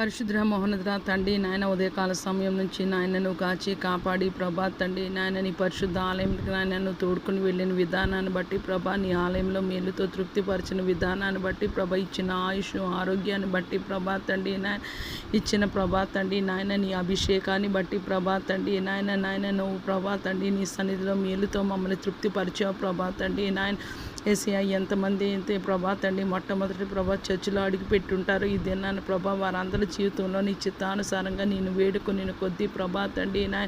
పరిశుద్ర మోహనద్ర తండ్రి నాయన ఉదయకాల సమయం నుంచి నాయనను కాచి కాపాడి ప్రభా తండ్రి నాయన నీ పరిశుద్ధ ఆలయంకి నాయనను తోడుకుని వెళ్ళిన విధానాన్ని బట్టి ప్రభా నీ ఆలయంలో మేలుతో తృప్తిపరిచిన విధానాన్ని బట్టి ప్రభ ఇచ్చిన ఆయుష్ ఆరోగ్యాన్ని బట్టి ప్రభా తండ్రి నాయన ఇచ్చిన ప్రభా తండ్రి నాయన నీ అభిషేకాన్ని బట్టి ప్రభా తండ్రి నాయన నాయన నువ్వు ప్రభా తండ్రి నీ సన్నిధిలో మేలుతో మమ్మల్ని తృప్తిపరిచావు ప్రభా తండ్రి నాయన ఏసీఐ ఎంతమంది అయితే ప్రభా తండ్రి మొట్టమొదటి ప్రభా చర్చిలో అడిగి పెట్టుంటారు ఈ దినాన్ని ప్రభా వారందరి జీవితంలో నీ చిత్తానుసారంగా నేను వేడుకొని కొద్దీ ప్రభా తండ్రి నా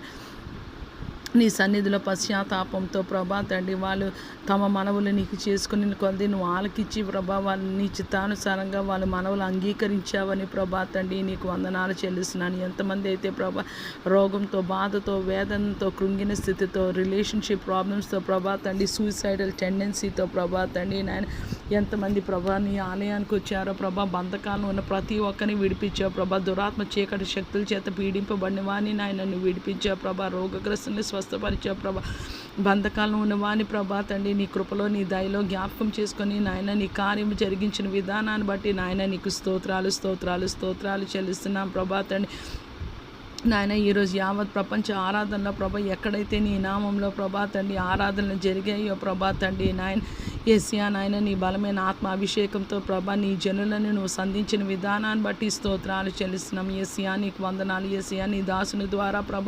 నీ సన్నిధిలో పశ్చాత్తాపంతో ప్రభా తండ్రి వాళ్ళు తమ మనవులు నీకు చేసుకుని కొద్ది నువ్వు ఆలకిచ్చి ప్రభా వాళ్ళు నీ చిత్తానుసారంగా వాళ్ళ మనవులు అంగీకరించావని ప్రభా తండ్రి నీకు వందనాలు చెల్లిస్తున్నాను. ఎంతమంది అయితే ప్రభా రోగంతో బాధతో వేదనతో కృంగిన స్థితితో రిలేషన్షిప్ ప్రాబ్లమ్స్తో ప్రభా తండ్రి సూసైడల్ టెండెన్సీతో ప్రభా తండ్రి నాయన ఎంతమంది ప్రభా నీ ఆలయానికి వచ్చారో ప్రభా బంధకాలను ఉన్న ప్రతి ఒక్కరిని విడిపించావు ప్రభా. దురాత్మ చీకటి శక్తుల చేత పీడింపబడిన వాణ్ణి నాయన నువ్వు విడిపించావు ప్రభా. రోగగ్రస్తుని స్వస్థపరిచావు ప్రభా బంధకాలను ఉన్నవాని ప్రభా తండ్రి నీ కృపలో నీ దయలో జ్ఞాపకం చేసుకొని నాయన నీ కార్యం జరిగించిన విధానాన్ని బట్టి నాయన నీకు స్తోత్రాలు స్తోత్రాలు స్తోత్రాలు చెల్లిస్తున్నాం ప్రభా తండ్రి. నాయన ఈరోజు యావత్ ప్రపంచ ఆరాధనలో ప్రభ ఎక్కడైతే నీ నామంలో ప్రభా తండ్రి ఆరాధనలు జరిగాయో ప్రభా తండ్రి నాయన ఏసియా నాయన నీ బలమైన ఆత్మ అభిషేకంతో ప్రభా నీ జనులను నువ్వు సంధించిన విధానాన్ని బట్టి స్తోత్రాలు చెల్లిస్తున్నాం. ఏసియా నీకు వందనాలు. ఏసియా నీ దాసుని ద్వారా ప్రభ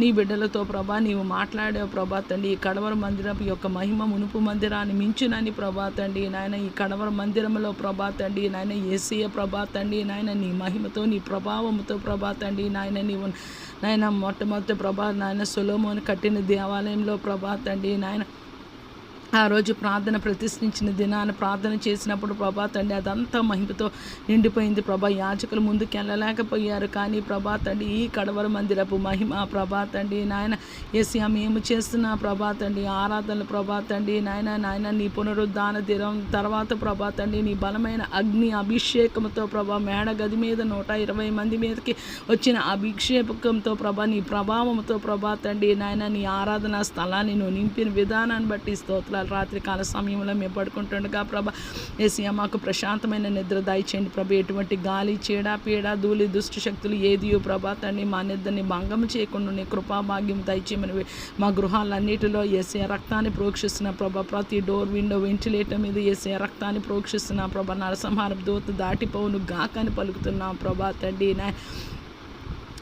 నీ బిడ్డలతో ప్రభా నీవు మాట్లాడే ప్రభా తండ్రి. ఈ కడవర మందిరం యొక్క మహిమ మునుపు మందిరాన్ని మించునని ప్రభా తండ్రి. నాయన ఈ కడవర మందిరంలో ప్రభా తండ్రి. నాయన ఏసీయ ప్రభా తండ్రి. నాయన నీ మహిమతో నీ ప్రభావంతో ప్రభా తండ్రి. నాయన నీవు నాయన మొట్టమొదటి ప్రభా నాయన సులోమోని కట్టిన దేవాలయంలో ప్రభా తండ్రి. నాయన ఆ రోజు ప్రార్థన ప్రతిష్ఠించిన దినాన ప్రార్థన చేసినప్పుడు ప్రభా తండ్రి అదంతా మహిమతో నిండిపోయింది ప్రభా. యాచకులు ముందుకు వెళ్ళలేకపోయారు కానీ ప్రభా తండ్రి ఈ కడవర మందిరపు మహిమ ప్రభా తండ్రి నాయన ఎస్యా మేము చేస్తున్న ప్రభా తండ్రి ఆరాధనలు ప్రభా తండ్రి నాయన నాయన నీ పునరుద్ధాన దినం తర్వాత ప్రభా తండ్రి నీ బలమైన అగ్ని అభిషేకంతో ప్రభా మేడ గది మీద నూట ఇరవై మంది మీదకి వచ్చిన అభిషేకంతో ప్రభా నీ ప్రభావంతో ప్రభా తండ్రి నాయన నీ ఆరాధన స్థలాన్ని నువ్వు నింపిన విధానాన్ని బట్టి స్తోత్రాలు రాత్రి కాల సమయంలో మేము పడుకుంటుండగా ప్రభ ఏసీ మాకు ప్రశాంతమైన నిద్ర దయచేయండి ప్రభ. ఎటువంటి గాలి చీడ పీడ ధూళి దుష్ట శక్తులు ఏదియో ప్రభా తండ్రి మా నిద్రని భంగం చేయకుండా నీ కృపాభాగ్యం దయచేయమని మా గృహాలన్నిటిలో ఏసీ రక్తాన్ని ప్రోక్షిస్తున్న ప్రభ ప్రతి డోర్ విండో వెంటిలేటర్ మీద ఏసీ రక్తాన్ని ప్రోక్షిస్తున్నా ప్రభ నరసంహారం దూత దాటిపోవును గాకని పలుకుతున్నాం ప్రభా తండ్రి నా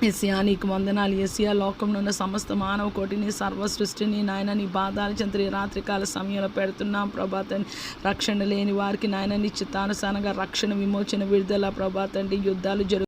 ఏసియా నీకు వందనాలు ఏసియా లోకంలో ఉన్న సమస్త మానవ కోటిని సర్వ సృష్టిని నాయన నీ బాధాల చంద్ర రాత్రికాల సమయంలో పెడుతున్నాం ప్రభాతండి రక్షణ లేని వారికి నాయన నిశ్చితానుసారంగా రక్షణ విమోచన విడుదల ప్రభాతండి యుద్ధాలు జరుగు